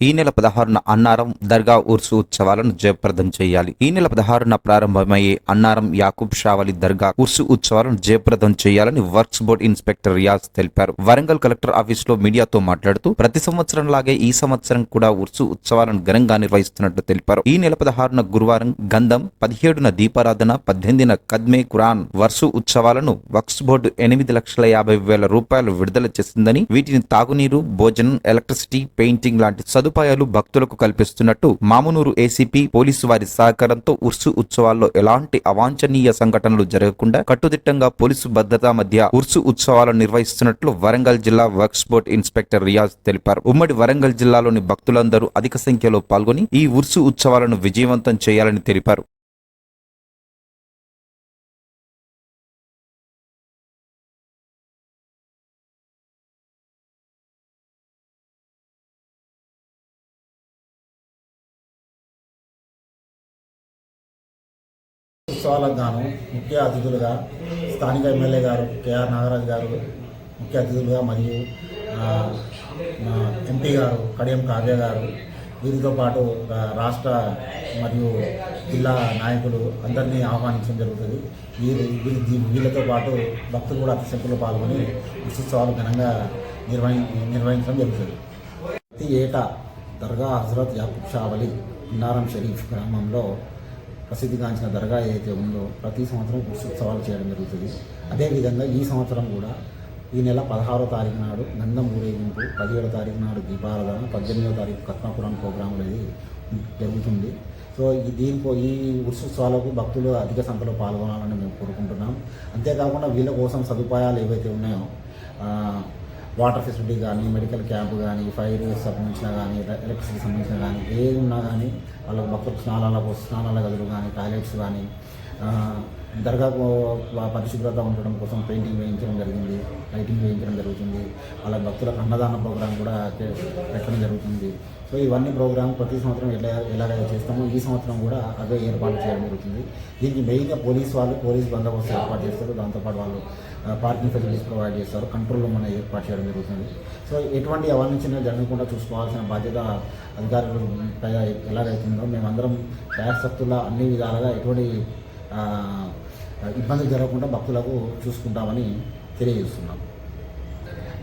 ఈ నెల పదహారున అన్నారం దర్గా ఉర్సు ఉత్సవాలను జయప్రదం చేయాలి. ఈ నెల పదహారున ప్రారంభమయ్యే అన్నారం యాకూబ్ షావలి దర్గా ఉర్సు ఉత్సవాలను జయప్రదం చేయాలని వర్క్స్ బోర్డ్ ఇన్స్పెక్టర్ రియాజ్ తెలిపారు. వరంగల్ కలెక్టర్ ఆఫీస్లో మీడియాతో మాట్లాడుతూ ప్రతి సంవత్సరం లాగే ఈ సంవత్సరం కూడా ఉర్సు ఉత్సవాలను ఘనంగా నిర్వహిస్తున్నట్లు తెలిపారు. ఈ నెల పదహారున గురువారం గంధం పదిహేడున దీపారాధన పద్దెనిమిదిన కద్మే ఖురాన్ వర్సు ఉత్సవాలను వర్క్స్ బోర్డు ఎనిమిది లక్షల యాభై వేల రూపాయలు విడుదల చేసిందని వీటిని తాగునీరు భోజనం ఎలక్ట్రిసిటీ పెయింటింగ్ లాంటి సదుపాయాలు భక్తులకు కల్పిస్తున్నట్టు మామునూరు ఏసీపీ పోలీసు వారి సహకారంతో ఉర్సు ఉత్సవాల్లో ఎలాంటి అవాంఛనీయ సంఘటనలు జరగకుండా కట్టుదిట్టంగా పోలీసు భద్రత మధ్య ఉర్సు ఉత్సవాలను నిర్వహిస్తున్నట్లు వరంగల్ జిల్లా వర్క్స్ బోర్డ్ ఇన్స్పెక్టర్ రియాజ్ తెలిపారు. ఉమ్మడి వరంగల్ జిల్లాలోని భక్తులందరూ అధిక సంఖ్యలో పాల్గొని ఈ ఉర్సు ఉత్సవాలను విజయవంతం చేయాలని తెలిపారు. ఉత్సవాలకు గాను ముఖ్య అతిథులుగా స్థానిక ఎమ్మెల్యే గారు కేఆర్ నాగరాజు గారు ముఖ్య అతిథులుగా మరియు ఎంపీ గారు కడియం కావ్య గారు వీరితో పాటు రాష్ట్ర మరియు జిల్లా నాయకులు అందరినీ ఆహ్వానించడం జరుగుతుంది. వీరు వీరి వీళ్ళతో పాటు భక్తులు కూడా అతి సంఖ్యలో పాల్గొని ఉత్సవాలు ఘనంగా నిర్వహి నిర్వహించడం జరుగుతుంది. ప్రతి ఏటా దర్గా హజరత్ యాకూబ్ షావలి ఇన్నారం షరీఫ్ గ్రామంలో ప్రసిద్ధిగాంచిన దర్గా ఏదైతే ఉందో ప్రతి సంవత్సరం ఉత్సవాలు చేయడం జరుగుతుంది. అదేవిధంగా ఈ సంవత్సరం కూడా ఈ నెల పదహారో తారీఖు నాడు గంధం ఊరేగింపు పదిహేడో తారీఖు నాడు దీపారాధన పద్దెనిమిదో తారీఖు కత్నాపురం ప్రోగ్రాం అనేది జరుగుతుంది. సో ఈ దీనికో ఈ ఉత్సవాలకు భక్తులు అధిక సంఖ్యలో పాల్గొనాలని మేము కోరుకుంటున్నాం. అంతేకాకుండా వీళ్ళ కోసం సదుపాయాలు ఏవైతే ఉన్నాయో వాటర్ ఫెసిలిటీ కానీ మెడికల్ క్యాంప్ కానీ ఫైర్ సంబంధించిన కానీ ఎలక్ట్రిసిటీ సంబంధించిన కానీ ఏది ఉన్నా కానీ వాళ్ళకి భక్తులకు స్నానాల స్నానాల గదులు కానీ టాయిలెట్స్ కానీ దర్గాకు పరిశుభ్రత ఉండడం కోసం పెయింటింగ్ వేయించడం జరిగింది లైటింగ్ వేయించడం జరుగుతుంది అలా భక్తులకు అన్నదాన ప్రోగ్రాం కూడా పెట్టడం జరుగుతుంది. సో ఇవన్నీ ప్రోగ్రామ్ ప్రతి సంవత్సరం ఎలా ఎలాగైతే చేస్తామో ఈ సంవత్సరం కూడా అదే ఏర్పాటు చేయడం జరుగుతుంది. దీనికి మెయిన్గా పోలీస్ వాళ్ళు పోలీస్ బందోబస్తు ఏర్పాటు చేస్తారు. దాంతోపాటు వాళ్ళు పార్కింగ్ ఫెసిలిటీస్ ప్రొవైడ్ చేస్తారు. కంట్రోల్ రూమ్ అనేది ఏర్పాటు చేయడం జరుగుతుంది. సో ఎటువంటి అవాంఛనీయాలు జరగకుండా చూసుకోవాల్సిన బాధ్యత అధికారులు ఎలాగైతుందో మేమందరం శాయశక్తుల అన్ని విధాలుగా ఎటువంటి ఇబ్బందులు జరగకుండా భక్తులకు చూసుకుంటామని తెలియజేస్తున్నాం.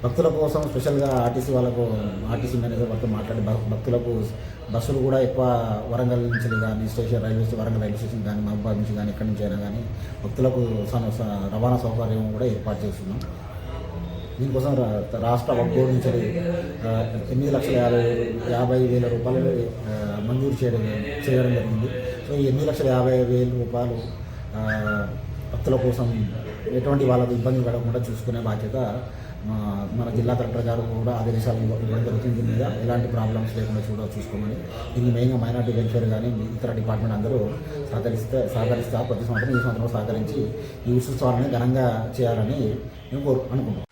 భక్తుల కోసం స్పెషల్గా ఆర్టీసీ వాళ్ళకు ఆర్టీసీ మేనేజర్ వాళ్ళతో మాట్లాడి భక్తులకు బస్సులు కూడా ఎక్కువ వరంగల్ నుంచి కానీ station railway Warangal railway station కానీ మహబాద్ నుంచి కానీ ఎక్కడి నుంచి అయినా కానీ భక్తులకు స- రవాణా సౌకర్యం కూడా ఏర్పాటు చేస్తున్నాం. దీనికోసం రా- రాష్ట్ర వక్ బోర్డు నుంచి ఎనిమిది లక్షల యాభై యాభై వేల రూపాయలు మంజూరు చేయడం చేయడం జరిగింది. సో ఈ ఎనిమిది లక్షల యాభై వేల రూపాయలు భక్తుల కోసం ఎటువంటి వాళ్ళకు ఇబ్బంది పడకుండా చూసుకునే బాధ్యత మన జిల్లా కలెక్టర్ గారు కూడా ఆదేశాలు ఇవ్వడం జరుగుతుంది మీద ఎలాంటి ప్రాబ్లమ్స్ లేకుండా చూడ చూసుకోమని దీన్ని మెయిన్గా మైనార్టీ వెల్ఫేర్ కానీ ఇతర డిపార్ట్మెంట్ అందరూ సహకరిస్తే సహకరిస్తా ప్రతి సంవత్సరం ఈ సంవత్సరం సహకరించి ఈ ఉత్సవాలని ఘనంగా చేయాలని మేము కోరు అనుకుంటున్నాం.